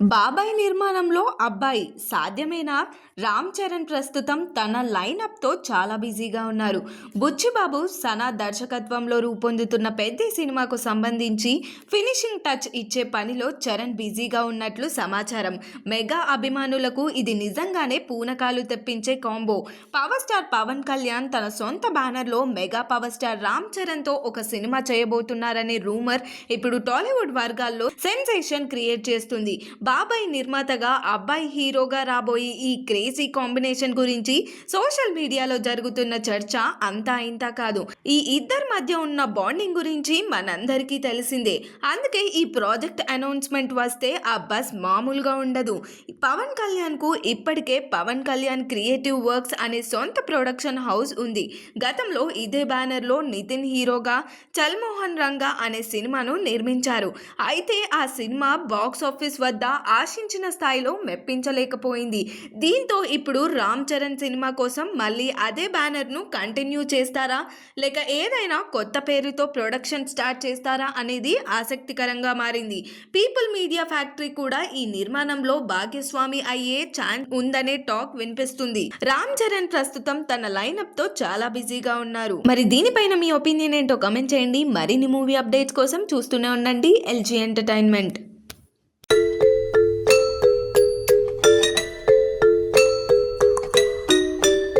బాబాయ్ నిర్మాణంలో అబ్బాయి సాధ్యమేనా రామ్ చరణ్ ప్రస్తుతం తన లైనప్తో చాలా బిజీగా ఉన్నారు. బుచ్చిబాబు సనా దర్శకత్వంలో రూపొందుతున్న పెద్ద సినిమాకు సంబంధించి ఫినిషింగ్ టచ్ ఇచ్చే పనిలో చరణ్ బిజీగా ఉన్నట్లు సమాచారం. మెగా అభిమానులకు ఇది నిజంగానే పూనకాలు తెప్పించే combo. Power star Pawan Kalyan తన సొంత బ్యానర్లో మెగా పవర్ స్టార్ రామ్ చరణ్తో ఒక సినిమా చేయబోతున్నారనే రూమర్ ఇప్పుడు టాలీవుడ్ వర్గాల్లో సెన్సేషన్ క్రియేట్ చేస్తుంది. బాబాయ్ నిర్మాతగా అబ్బాయి హీరోగా రాబోయే ఈ క్రేజీ కాంబినేషన్ గురించి సోషల్ మీడియాలో జరుగుతున్న చర్చ అంతా ఇంత కాదు. ఈ ఇద్దరి మధ్య ఉన్న బాండింగ్ గురించి మనందరికీ తెలిసిందే. అందుకే ఈ ప్రాజెక్ట్ అనౌన్స్మెంట్ వస్తే ఆ బస్ మామూలుగా ఉండదు. పవన్ కళ్యాణ్కు ఇప్పటికే పవన్ కళ్యాణ్ క్రియేటివ్ వర్క్స్ అనే సొంత ప్రొడక్షన్ హౌస్ ఉంది. గతంలో ఇదే బ్యానర్లో నితిన్ హీరోగా చల్మోహన్ రంగా అనే సినిమాను నిర్మించారు. అయితే ఆ సినిమా బాక్స్ ఆఫీస్ వద్ద ఆశించిన స్థాయిలో మెప్పించలేకపోయింది. దీంతో ఇప్పుడు రామ్ చరణ్ సినిమా కోసం మళ్ళీ అదే బ్యానర్ను కంటిన్యూ చేస్తారా? లేక ఏదైనా కొత్త పేరుతో ప్రొడక్షన్ స్టార్ట్ చేస్తారా అనేది ఆసక్తికరంగా మారింది. పీపుల్ మీడియా ఫ్యాక్టరీ కూడా ఈ నిర్మాణంలో భాగ్యస్వామి అయ్యే ఛాన్స్ ఉందనే టాక్ వినిపిస్తుంది. రామ్ చరణ్ ప్రస్తుతం తన లైనప్తో చాలా బిజీగా ఉన్నారు. మరి దీనిపైన మీ ఒపీనియన్ ఏంటో కమెంట్ చేయండి. మరిన్ని మూవీ అప్డేట్స్ కోసం చూస్తూనే ఉండండి. LG entertainment.